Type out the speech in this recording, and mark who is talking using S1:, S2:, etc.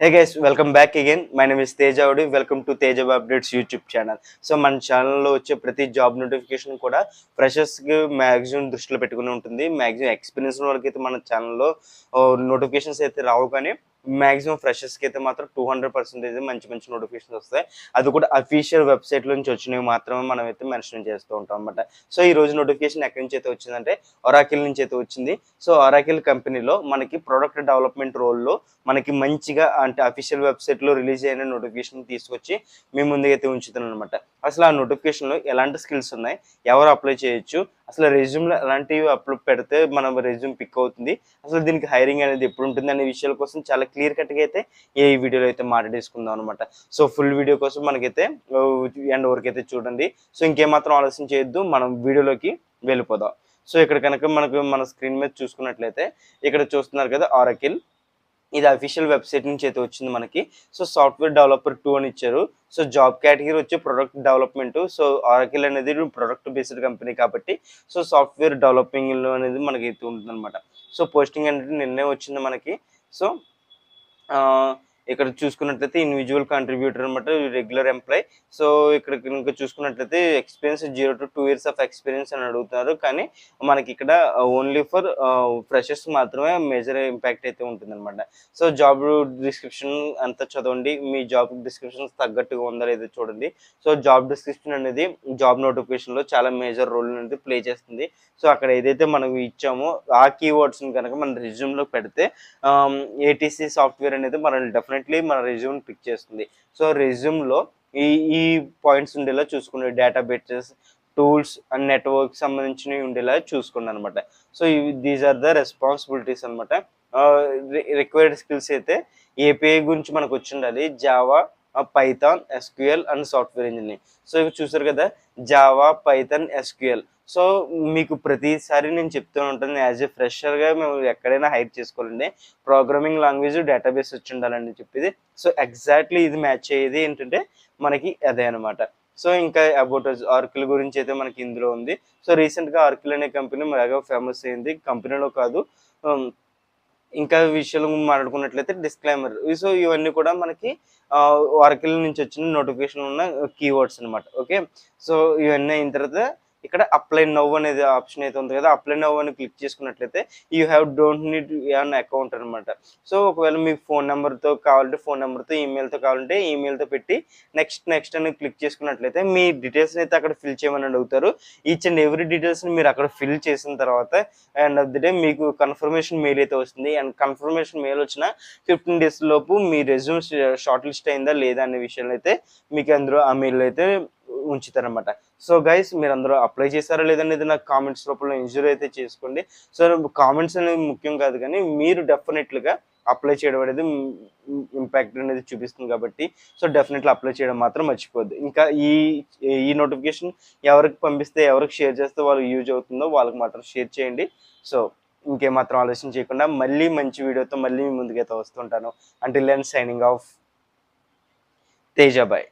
S1: Hey guys welcome back again my name is Teja అవుడి welcome to Teja updates YouTube channel so మన ఛానల్లో వచ్చే ప్రతి job notification కూడా ఫ్రెషర్స్కి maximum దృష్టిలో పెట్టుకుని ఉంటుంది. మ్యాక్సిమం ఎక్స్పీరియన్స్ వాళ్ళకి అయితే మన ఛానల్లో నోటిఫికేషన్స్ uh, అయితే రావు కానీ మ్యాక్సిమం ఫ్రెషర్స్కి అయితే మాత్రం టూ హండ్రెడ్ పర్సెంటేజ్ మంచి మంచి నోటిఫికేషన్స్ వస్తాయి. అది కూడా అఫీషియల్ వెబ్సైట్ నుంచి వచ్చినవి మాత్రమే మనం అయితే మెన్షన్ చేస్తూ ఉంటాం అనమాట సో ఈ రోజు నోటిఫికేషన్ ఎక్కడి నుంచి అయితే వచ్చిందంటే ఒరాకిల్ నుంచి అయితే వచ్చింది. సో ఒరాకిల్ కంపెనీలో మనకి ప్రొడక్ట్ డెవలప్మెంట్ రోల్లో మనకి మంచిగా అంటే అఫీషియల్ వెబ్సైట్లో రిలీజ్ అయిన నోటిఫికేషన్ తీసుకొచ్చి మీ ముందుకైతే ఉంచుతున్నాను అనమాట అసలు ఆ నోటిఫికేషన్లో ఎలాంటి స్కిల్స్ ఉన్నాయి? ఎవరు అప్లై చేయొచ్చు? అసలు రెజ్యూమ్లో అలాంటివి అప్లోడ్ పెడితే మనం రెజ్యూమ్ పిక్ అవుతుంది. అసలు దీనికి హైరింగ్ అనేది ఎప్పుడు ఉంటుంది అనే విషయాల కోసం చాలా క్లియర్ కట్గా అయితే ఈ వీడియోలో అయితే మాట్లాడేసుకుందాం అనమాట సో ఫుల్ వీడియో కోసం మనకైతే ఎండ్ వరకు అయితే చూడండి. సో ఇంకేమాత్రం ఆలోచన చేయొద్దు. మనం వీడియోలోకి వెళ్ళిపోదాం. సో ఇక్కడ కనుక మనకు మన స్క్రీన్ మీద చూసుకున్నట్లయితే ఇక్కడ చూస్తున్నారు కదా ఆరకిల్ ఇది అఫీషియల్ వెబ్సైట్ నుంచి అయితే వచ్చింది మనకి. సో సాఫ్ట్వేర్ డెవలపర్ టూ అని ఇచ్చారు. సో జాబ్ కేటగిరీ వచ్చి ప్రొడక్ట్ డెవలప్మెంట్ సో ఆరకిల్ అనేది ప్రొడక్ట్ బేస్డ్ కంపెనీ కాబట్టి సో సాఫ్ట్వేర్ డెవలపింగ్ అనేది మనకి అయితే ఉంటుంది అనమాట సో పోస్టింగ్ అనేది నిన్నే వచ్చింది మనకి. సో ఇక్కడ చూసుకున్నట్లయితే ఇండివిజువల్ కాంట్రిబ్యూటర్ అనమాట రెగ్యులర్ ఎంప్లాయ్ సో ఇక్కడ కనుక చూసుకున్నట్లయితే experience zero to two years of experience అని అడుగుతున్నారు. కానీ మనకి ఇక్కడ ఓన్లీ ఫర్ ఫ్రెషర్స్ మాత్రమే మేజర్ ఇంపాక్ట్ అయితే ఉంటుందన్నమాట. సో జాబ్ డిస్క్రిప్షన్ అంతా చదవండి. మీ జాబ్ డిస్క్రిప్షన్ తగ్గట్టుగా ఉందా లేదో చూడండి. సో జాబ్ డిస్క్రిప్షన్ అనేది జాబ్ నోటిఫికేషన్లో చాలా మేజర్ రోల్ అనేది ప్లే చేస్తుంది. సో అక్కడ ఏదైతే మనం ఇచ్చామో ఆ కీవర్డ్స్ని కనుక మన రెజ్యూమ్లో పెడితే um, ఏటీసీ సాఫ్ట్వేర్ అనేది మనల్ని డైరెక్ట్లీ మన రెజ్యూమ్ పిక్ చేస్తుంది. సో రెజ్యూమ్లో ఈ ఈ పాయింట్స్ ఉండేలా చూసుకునే డేటాబేసెస్ టూల్స్ అండ్ నెట్వర్క్ సంబంధించినవి ఉండేలా చూసుకోండి అనమాట. So these are the responsibilities అనమాట. రిక్వైర్డ్ స్కిల్స్ అయితే ఏపీఐ గురించి మనకు వచ్చిండాలి Java Python SQL and software engineering so ఇవి చూసారు కదా? జావా పైథాన్ ఎస్క్యూఎల్ సో మీకు ప్రతిసారి నేను చెప్తూ ఉంటాను యాజ్ ఏ ఫ్రెషర్గా మేము ఎక్కడైనా హైర్ చేసుకోవాలండి ప్రోగ్రామింగ్ లాంగ్వేజ్ డేటాబేస్ వచ్చి ఉండాలని చెప్పేది. సో ఎగ్జాక్ట్లీ ఇది మ్యాచ్ అయ్యేది ఏంటంటే మనకి అదే అనమాట సో ఇంకా అబౌట్ ఆర్కిల్ గురించి అయితే మనకి ఇందులో ఉంది. సో రీసెంట్గా ఆర్కిల్ అనే కంపెనీ బాగా ఫేమస్ అయింది. కంపెనీలో కాదు um, ఇంకా విషయాలు మాట్లాడుకున్నట్లయితే డిస్క్లైమర్ సో ఇవన్నీ కూడా మనకి ఆర్కిల్ నుంచి వచ్చిన నోటిఫికేషన్ ఉన్న కీవర్డ్స్ అనమాట ఓకే సో ఇవన్నీ అయిన తర్వాత ఇక్కడ అప్లై నవ్ అనేది ఆప్షన్ అయితే ఉంది కదా అప్లై నవ్ అని క్లిక్ చేసుకున్నట్లయితే you have don't need an account అనమాట సో ఒకవేళ మీకు ఫోన్ నెంబర్తో కావాలంటే ఫోన్ నెంబర్తో ఈమెయిల్తో కావాలంటే ఈమెయిల్తో పెట్టి నెక్స్ట్ నెక్స్ట్ అని క్లిక్ చేసుకున్నట్లయితే మీ డీటెయిల్స్ అయితే అక్కడ ఫిల్ చేయమని అడుగుతారు. ఈచ్ అండ్ ఎవ్రీ డీటెయిల్స్ని మీరు అక్కడ ఫిల్ చేసిన తర్వాత అండ్ ఆఫ్ ది డే మీకు కన్ఫర్మేషన్ మెయిల్ అయితే వస్తుంది. అండ్ కన్ఫర్మేషన్ మెయిల్ వచ్చిన ఫిఫ్టీన్ డేస్ లోపు మీ రెజ్యూమ్ షార్ట్ లిస్ట్ అయిందా లేదా అనే విషయాలు అయితే మీకు అందులో ఆ మెయిల్ అయితే ఉంచుతారనమాట సో గైస్ మీరు అందరూ అప్లై చేశారా లేదనేది నాకు కామెంట్స్ రూపంలో ఇంజూర్ అయితే చేసుకోండి. సో కామెంట్స్ అనేది ముఖ్యం కాదు కానీ మీరు డెఫినెట్లుగా అప్లై చేయడం అనేది ఇంపాక్ట్ అనేది చూపిస్తుంది కాబట్టి సో డెఫినెట్లీ అప్లై చేయడం మాత్రం మర్చిపోద్దు ఇంకా ఈ ఈ నోటిఫికేషన్ ఎవరికి పంపిస్తే ఎవరికి షేర్ చేస్తే వాళ్ళకి యూజ్ అవుతుందో వాళ్ళకి మాత్రం షేర్ చేయండి. సో ఇంకేమాత్రం ఆలోచన చేయకుండా మళ్ళీ మంచి వీడియోతో మళ్ళీ మీ ముందుకైతే వస్తుంటాను. అంటే లెన్ సైనింగ్ ఆఫ్ తేజాబాయ్